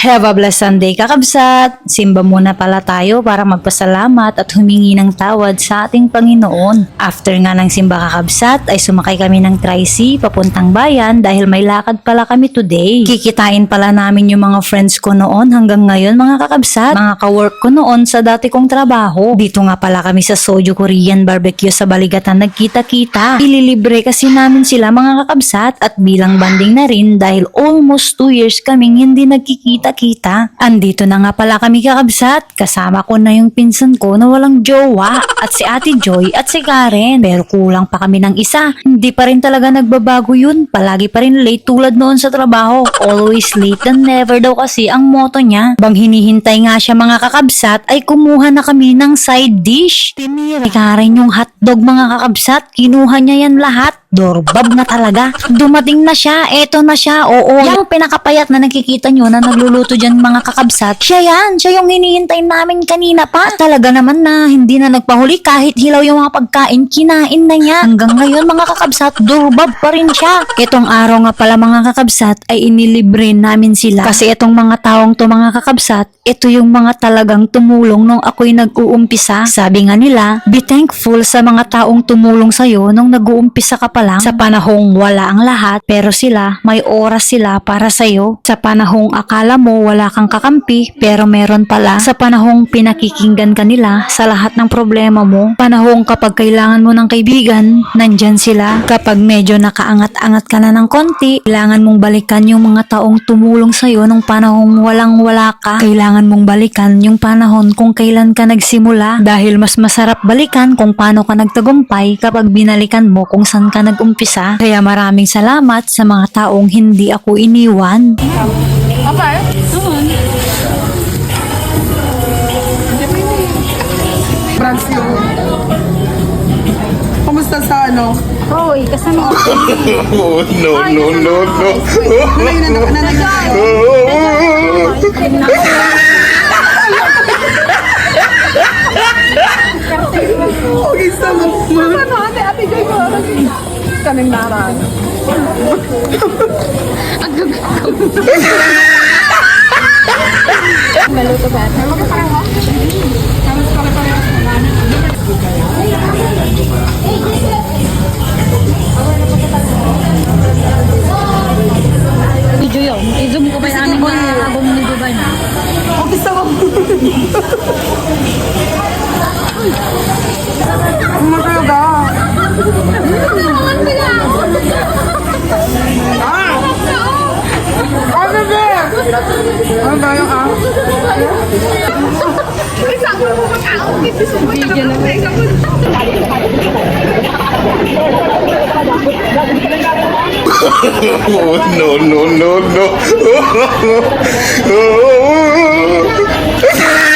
Have a blessed Sunday kakabsat! Simba muna pala tayo para magpasalamat at humingi ng tawad sa ating Panginoon. After nga ng simba kakabsat ay sumakay kami ng tricy papuntang bayan dahil may lakad pala kami today. Kikitain pala namin yung mga friends ko noon hanggang ngayon mga kakabsat. Mga kawork ko noon sa dati kong trabaho. Dito nga pala kami sa Soju Korean Barbecue sa Baligatan nagkita-kita. Ililibre kasi namin sila mga kakabsat at bilang banding na rin dahil almost 2 years kaming hindi nagkikita-kita. Andito na nga pala kami kakabsat. Kasama ko na yung pinsan ko na walang jowa at si Ate Joy at si Karen. Pero kulang pa kami ng isa. Hindi pa rin talaga nagbabago yun. Palagi pa rin late tulad noon sa trabaho. Always late than never daw kasi ang motto niya. Bang hinihintay nga siya mga kakabsat ay kumuha na kami ng side dish. Tinira. Ni Karen yung hotdog mga kakabsat. Kinuha niya yan lahat. Dorbab na talaga. Dumating na siya. Eto na siya. Oo. Yung pinakapayat na nakikita nyo na nagluluto dyan mga kakabsat. Siya yan. Siya yung hinihintay namin kanina pa. Talaga naman na hindi na nagpahuli kahit hilaw yung mga pagkain. Kinain na niya. Hanggang ngayon mga kakabsat, dorbab pa rin siya. Itong araw nga pala mga kakabsat ay inilibre namin sila. Kasi itong mga taong to mga kakabsat, ito yung mga talagang tumulong nung ako'y nag-uumpisa. Sabi nga nila, be thankful sa mga taong tumulong sa'yo nung nag-uumpisa ka pa lang. Sa panahong wala ang lahat, pero sila, may oras sila para sa'yo. Sa panahong akala mo wala kang kakampi, pero meron pala. Sa panahong pinakikinggan ka nila sa lahat ng problema mo. Panahong kapag kailangan mo ng kaibigan, nandyan sila. Kapag medyo nakaangat-angat ka na ng konti, kailangan mong balikan yung mga taong tumulong sa'yo nung panahong walang wala ka. Kailangan mong balikan yung panahon kung kailan ka nagsimula dahil mas masarap balikan kung paano ka nagtagumpay kapag binalikan mo kung saan ka nagumpisa. Kaya maraming salamat sa mga taong hindi ako iniwan. Yung... Kumusta sa ano? Hoy, kasama ko. Oh, no, no, no, no. Nanay na nanay na Okay, sama mo. Ano, ate, ate, Joy ko. Kaming naran. Maluto ba ate? Video yun. I-zoom ko ba yung aming mga ni Dubai mo. Ano talaga? Ah! Ano? Ano ah? Oh, no, no, no, no.